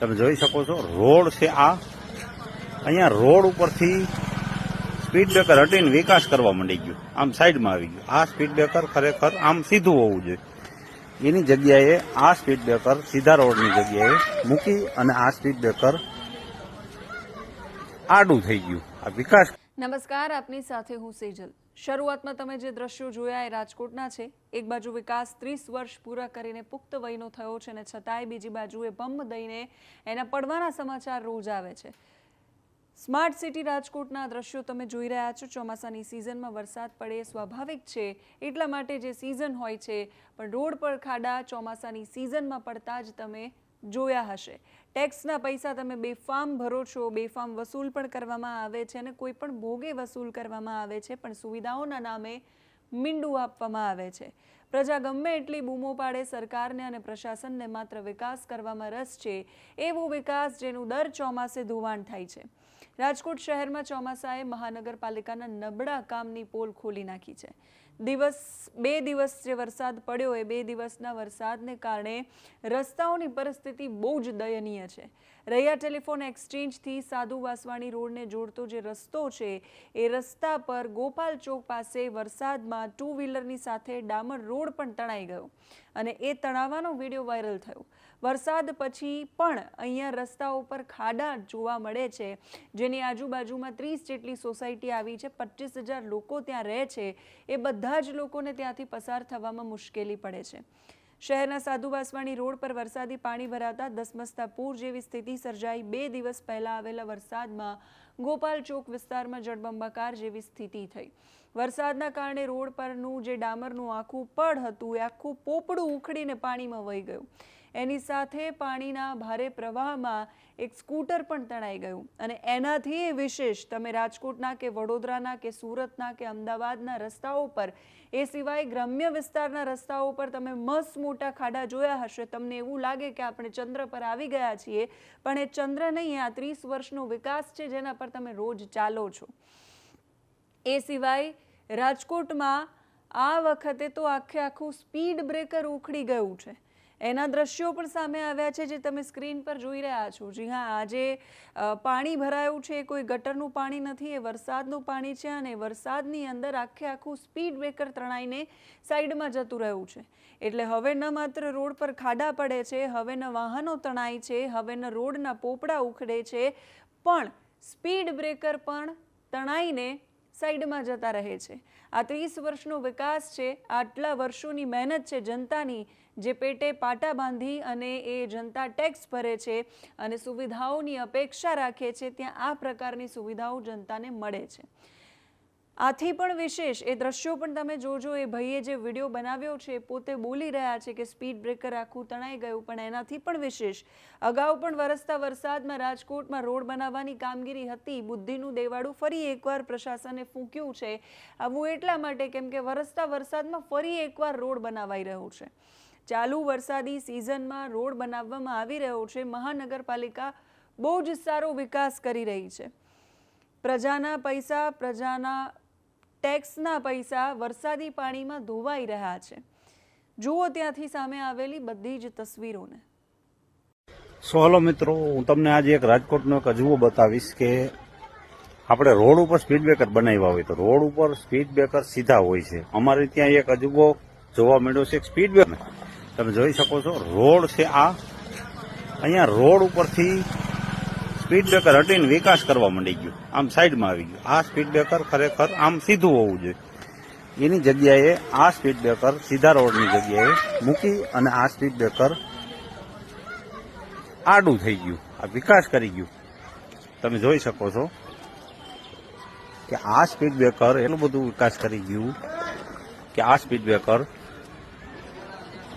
તમે જોઈ શકો છો, રોડ છે આ. અહીંયા રોડ ઉપરથી સ્પીડ બ્રેકર હટીને વિકાસ કરવા માંડી ગયો. આમ સાઈડમાં આવી ગયું. આ સ્પીડ બ્રેકર ખરેખર આમ સીધું હોવું જોઈએ. એની જગ્યાએ આ સ્પીડ બ્રેકર સીધા રોડની જગ્યાએ મૂકી અને આ સ્પીડ બ્રેકર આડું થઈ ગયું. આ વિકાસ નમસ્કાર, આપની સાથે હું સેજલ. શરૂઆતમાં તમે જે દ્રશ્યો જોયા એ રાજકોટના છે. એક બાજુ વિકાસ ત્રીસ વર્ષ પૂરા કરીને પુખ્ત વયનો થયો છે અને છતાંય બીજી બાજુએ બમ્બ દઈને એના પડવાના સમાચાર રોજ આવે છે. સ્માર્ટ સિટી રાજકોટના દ્રશ્યો તમે જોઈ રહ્યા છો. ચોમાસાની સિઝનમાં વરસાદ પડે સ્વાભાવિક છે. એટલા માટે જે સિઝન હોય છે, પણ રોડ પર ખાડા ચોમાસાની સિઝનમાં પડતા જ તમે જોયા હશે. ટેક્સના પૈસા તમે બેફામ ભરો છો, બેફામ વસૂલ પણ કરવામાં આવે છે અને કોઈ પણ ભોગે વસૂલ કરવામાં આવે છે, પણ સુવિધાઓના નામે મીંડું આપવામાં આવે છે. પ્રજા ગમે એટલી બૂમો પાડે, સરકારને અને પ્રશાસનને માત્ર વિકાસ કરવામાં રસ છે, એવો વિકાસ જેનું દર ચોમાસે ધોવાણ થાય છે. રાજકોટ શહેરમાં ચોમાસાએ મહાનગરપાલિકાના નબળા કામની પોલ ખોલી નાખી છે. દિવસ, બે દિવસ જે વરસાદ પડ્યો, એ બે દિવસના વરસાદને કારણે રસ્તાઓની પરિસ્થિતિ બહુ જ દયનીય છે. રૈયા ટેલિફોન એક્સચેન્જથી સાધુ વાસવાણી રોડને જોડતો જે રસ્તો છે, એ રસ્તા પર ગોપાલ ચોક પાસે વરસાદમાં ટુ વ્હીલરની સાથે ડામર રોડ પણ તણાઈ ગયો અને એ તણાવાનો વીડિયો વાયરલ થયો. વરસાદ પછી પણ અહીંયા રસ્તાઓ પર ખાડા જોવા મળે છે. જેની આજુબાજુમાં ત્રીસ જેટલી સોસાયટી આવી છે, પચીસ હજાર લોકો ત્યાં રહે છે. એ બધા જ લોકોને ત્યાંથી પસાર થવામાં મુશ્કેલી પડે છે. શહેરના સાધુ વાસવાણી રોડ પર વરસાદી પાણી ભરાતા દસમસ્તા પૂર જેવી સ્થિતિ સર્જાઈ. બે દિવસ પહેલા આવેલા વરસાદમાં ગોપાલ ચોક વિસ્તારમાં જળબંબાકાર જેવી સ્થિતિ થઈ. વરસાદના કારણે રોડ પરનું જે ડામરનું આખું પડ હતું, એ આખું પોપડું ઉખડીને પાણીમાં વહી ગયું. એની સાથે પાણીના ભારે પ્રવાહમાં એક સ્કૂટર પણ તણાઈ ગયું. અને એનાથી વિશેષ તમે રાજકોટના કે વડોદરાના કે સુરતના કે અમદાવાદના રસ્તાઓ પર, એ સિવાય ગ્રામ્ય વિસ્તારના રસ્તાઓ પર તમે મસ્ત મોટા ખાડા જોયા હશે. તમને એવું લાગે કે આપણે ચંદ્ર પર આવી ગયા છીએ, પણ એ ચંદ્ર નહીં, આ ત્રીસ વર્ષનો વિકાસ છે જેના પર તમે રોજ ચાલો છો. એ સિવાય રાજકોટમાં આ વખતે તો આખે આખું સ્પીડ બ્રેકર ઉખડી ગયું છે. એના દ્રશ્યો પણ સામે આવ્યા છે જે તમે સ્ક્રીન પર જોઈ રહ્યા છો. જી હા, આજે પાણી ભરાયું છે. કોઈ ગટરનું પાણી નથી, એ વરસાદનું પાણી છે અને વરસાદની અંદર આખે આખું સ્પીડ બ્રેકર તણાઈને સાઈડમાં જતું રહ્યું છે. એટલે હવે ન માત્ર રોડ પર ખાડા પડે છે, હવે ન વાહનો તણાય છે, હવે ન રોડના પોપડા ઉખડે છે, પણ સ્પીડ બ્રેકર પણ તણાઈને સાઈડમાં જતા રહે છે. આ ત્રીસ વર્ષનો વિકાસ છે, આટલા વર્ષોની મહેનત છે જનતાની, જે પેટે પાટા બાંધી અને એ જનતા ટેક્સ ભરે છે અને સુવિધાઓની અપેક્ષા રાખે છે, ત્યાં આ પ્રકારની સુવિધાઓ જનતાને મળે છે. આથી પણ વિશેષ, એ દ્રશ્યો પણ તમે જોજો, એ ભાઈએ જે વીડિયો બનાવ્યો છે પોતે બોલી રહ્યા છે કે સ્પીડ બ્રેકર આખું તણાઈ ગયું, પણ એનાથી પણ વિશેષ. અગાઉ પણ વરસતા વરસાદમાં રાજકોટમાં રોડ બનાવવાની કામગીરી હતી, બુદ્ધિનું દેવાડું ફરી એકવાર પ્રશાસને ફૂંક્યું છે. આવું એટલા માટે કેમ કે વરસતા વરસાદમાં ફરી એકવાર રોડ બનાવાઈ રહ્યો છે. ચાલુ વરસાદી સિઝનમાં રોડ બનાવવામાં આવી રહ્યો છે, મહાનગરપાલિકા બહુ જ સારો વિકાસ કરી રહી છે. પ્રજાના પૈસા, પ્રજાના ટેક્સના પૈસા વરસાદી પાણીમાં ધોવાઈ રહ્યા છે. જુઓ ત્યાંથી સામે આવેલી બધી જ તસવીરોને. સો હલો મિત્રો, હું તમને આજે એક રાજકોટનો એક અજવો બતાવીશ કે આપણે રોડ ઉપર સ્પીડ બ્રેકર બનાવ્યા હોય તો રોડ ઉપર સ્પીડ બ્રેકર સીધા હોય છે. અમારે ત્યાં એક અજુબો જોવા મળ્યો છે સ્પીડ બ્રેકર. તમે જોઈ શકો છો, રોડ છે આ. અહીંયા રોડ ઉપરથી સ્પીડ બ્રેકર હટીને વિકાસ કરવા માંડી ગયું. આમ સાઈડમાં આવી ગયું. આ સ્પીડ બ્રેકર ખરેખર આમ સીધું હોવું જોઈએ. એની જગ્યાએ આ સ્પીડ બ્રેકર સીધા રોડની જગ્યાએ મૂકી અને આ સ્પીડ બ્રેકર આડું થઈ ગયું. આ વિકાસ કરી ગયું. તમે જોઈ શકો છો કે આ સ્પીડ બ્રેકર એટલું બધું વિકાસ કરી ગયું કે આ સ્પીડ બ્રેકર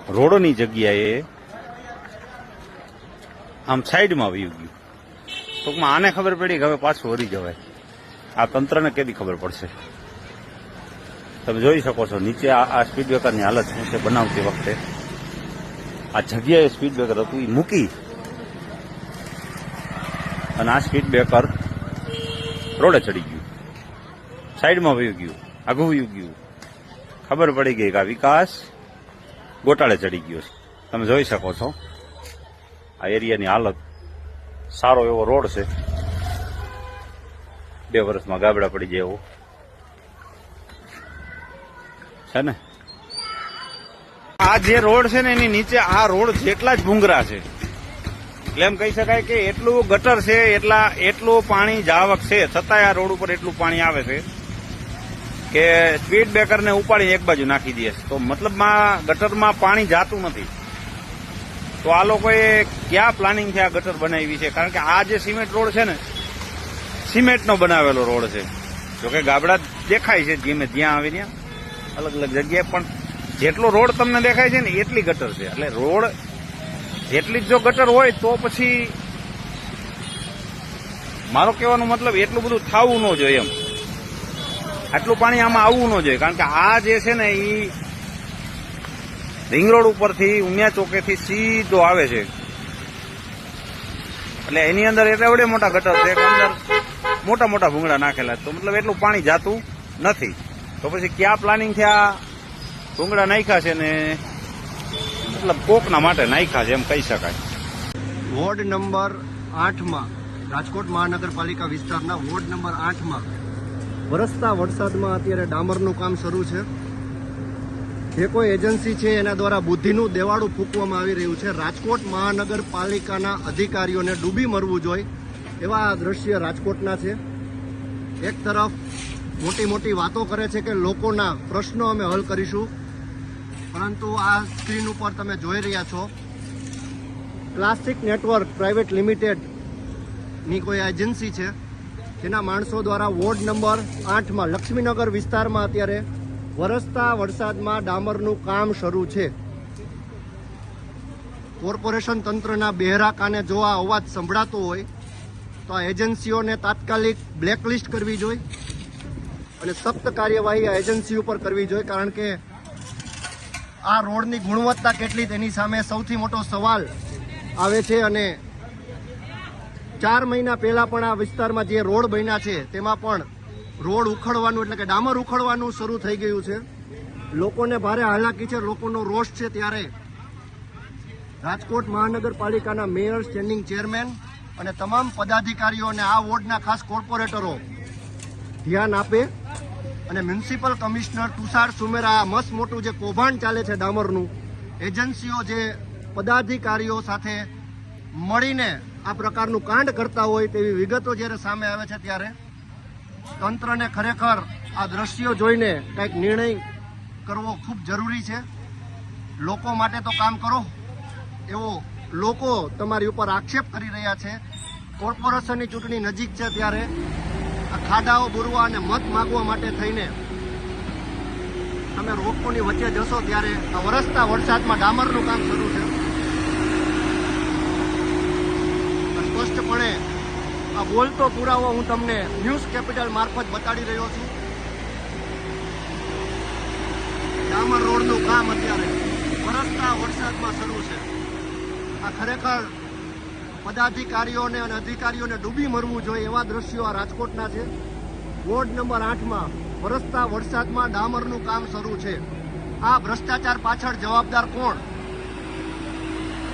રોડની જગ્યાએ આમ સાઈડમાં આવી ગયું. ટૂંકમાં આને ખબર પડી કે હવે પાછું વળી જવાય. આ તંત્રને કેદી ખબર પડશે? તમે જોઈ શકો છો, નીચે આ સ્પીડ બ્રેકરની હાલત શું છે બનાવતી વખતે. આ જગ્યાએ સ્પીડ બ્રેકર હતું એ મૂકી. અને આ સ્પીડ બ્રેકર રોડે ચડી ગયું. સાઈડમાં વયું ગયું આઘું વયું ગયું. ખબર પડી ગઈ કે આ વિકાસ ગોટાળે ચડી ગયો તમે જોઈ શકો છો, આ એરિયાની હાલત સારો એવો રોડ છે. બે વર્ષમાં ગાબડા પડી જાય એવો. છે ને? આ જે રોડ છે ને એની નીચે આ રોડ જેટલા જ ભૂંગરા છે. એટલે એમ કહી શકાય કે એટલું ગટર છે, એટલા, એટલું પાણી જાવક છે. છતાંય આ રોડ ઉપર એટલું પાણી આવે છે કે સ્પીડ બ્રેકરને ઉપાડી એક બાજુ નાખી દે છે. તો મતલબમાં ગટરમાં પાણી જાતું નથી. તો આ લોકોએ ક્યાં પ્લાનિંગ છે આ ગટર બનાવી છે? કારણ કે આ જે સિમેન્ટ રોડ છે ને, સિમેન્ટનો બનાવેલો રોડ છે. જોકે ગાબડા દેખાય છે જેમે જ્યાં આવે ત્યાં. અલગ અલગ જગ્યાએ પણ જેટલો રોડ તમને દેખાય છે ને, એટલી ગટર છે. એટલે રોડ જેટલી જ જો ગટર હોય તો પછી મારો કહેવાનો મતલબ એટલું બધું થવું ન જોઈએ એમ. આટલું પાણી આમાં આવવું ન જોઈએ. કારણ કે આ જે છે ને એ રિંગ રોડ ઉપરથી ઉમિયા ચોકેથી સીધો આવે છે. એટલે એની અંદર એટલે એવડે મોટા ગટર છે અંદર મોટા મોટા ભૂંગળા નાખેલા. તો મતલબ એટલું પાણી જાતું નથી. તો પછી ક્યાં પ્લાનિંગ થયા ભૂંગળા નાખ્યા છે ને? મતલબ કોકના માટે નાખ્યા છે એમ કહી શકાય. વોર્ડ નંબર આઠમાં, રાજકોટ મહાનગરપાલિકા વિસ્તારના વોર્ડ નંબર આઠમાં વરસતા વરસાદમાં અત્યારે ડામરનું કામ શરૂ છે. જે કોઈ એજન્સી છે, એના દ્વારા બુદ્ધિનું દેવાળું ફૂંકવામાં આવી રહ્યું છે. રાજકોટ મહાનગરપાલિકાના અધિકારીઓને ડૂબી મરવું જોઈએ એવા દ્રશ્ય રાજકોટના છે. એક તરફ મોટી મોટી વાતો કરે છે કે લોકોના પ્રશ્નો અમે હલ કરીશું. પરંતુ આ સ્ક્રીન ઉપર તમે જોઈ રહ્યા છો. પ્લાસ્ટિક નેટવર્ક પ્રાઇવેટ લિમિટેડની કોઈ એજન્સી છે. જેના માણસો દ્વારા વોર્ડ નંબર આઠમાં લક્ષ્મીનગર વિસ્તારમાં અત્યારે વરસતા વરસાદમાં ડામરનું કામ શરૂ છે. કોર્પોરેશન તંત્રના બહેરા કાને જો આ અવાજ સંભળાતો હોય, તો આ એજન્સીઓને તાત્કાલિક બ્લેકલિસ્ટ કરવી જોઈએ અને સખ્ત કાર્યવાહી આ એજન્સી ઉપર કરવી જોઈએ, કારણ કે આ રોડની ગુણવત્તા કેટલી તેની સામે સૌથી મોટો સવાલ આવે છે અને ચાર મહિના પહેલાં પણ આ વિસ્તારમાં જે રોડ બન્યા છે, તેમાં પણ રોડ ઉખડવાનું એટલે કે ડામર ઉખડવાનું શરૂ થઈ ગયું છે. લોકોને ભારે હાલાકી છે લોકોનો રોષ છે ત્યારે રાજકોટ મહાનગરપાલિકાના મેયર સ્ટેન્ડિંગ ચેરમેન અને તમામ પદાધિકારીઓ અને આ વોર્ડના ખાસ કોર્પોરેટરો ધ્યાન આપે અને મ્યુનિસિપલ કમિશનર તુષાર સુમેરા મસ્ત મોટું જે કૌભાંડ ચાલે છે ડામરનું, એજન્સીઓ જે પદાધિકારીઓ સાથે મળીને આ પ્રકારનું કાંડ કરતા હોય તેવી વિગતો જ્યારે સામે આવે છે ત્યારે તંત્રને ખરેખર આ દ્રશ્યો જોઈને કંઈક નિર્ણય કરવો ખૂબ જરૂરી છે. લોકો માટે તો કામ કરો. એવો લોકો તમારી ઉપર આક્ષેપ કરી રહ્યા છે. કોર્પોરેશનની ચૂંટણી નજીક છે ત્યારે આ ખાડાઓ બુરવા અને મત માગવા માટે થઈને તમે રોકોની વચ્ચે જશો ત્યારે આ વરસતા વરસાદમાં ડામરનું કામ શરૂ છે. સ્પષ્ટપણે આ બોલતો પુરાવો હું તમને ન્યૂઝ કેપિટલ મારફત બતાડી રહ્યો છું. ડામર રોડનું કામ અત્યારે વરસતા વરસાદમાં શરૂ છે. આ ખરેખર પદાધિકારીઓને અને અધિકારીઓને ડૂબી મરવું જોઈએ એવા દ્રશ્યો આ રાજકોટના છે. વોર્ડ નંબર આઠમાં વરસતા વરસાદમાં ડામરનું કામ શરૂ છે. આ ભ્રષ્ટાચાર પાછળ જવાબદાર કોણ?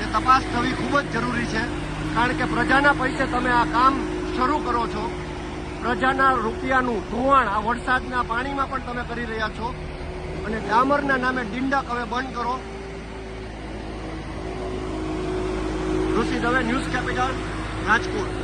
એ તપાસ થવી ખૂબ જ જરૂરી છે. કારણ કે પ્રજાના પૈસે તમે આ કામ શરૂ કરો છો. પ્રજાના રૂપિયાનું ધોવાણ આ વરસાદના પાણીમાં પણ તમે કરી રહ્યા છો. અને ડામરના નામે ડિંડક હવે બંધ કરો. Rishi Dave news capital Rajkot.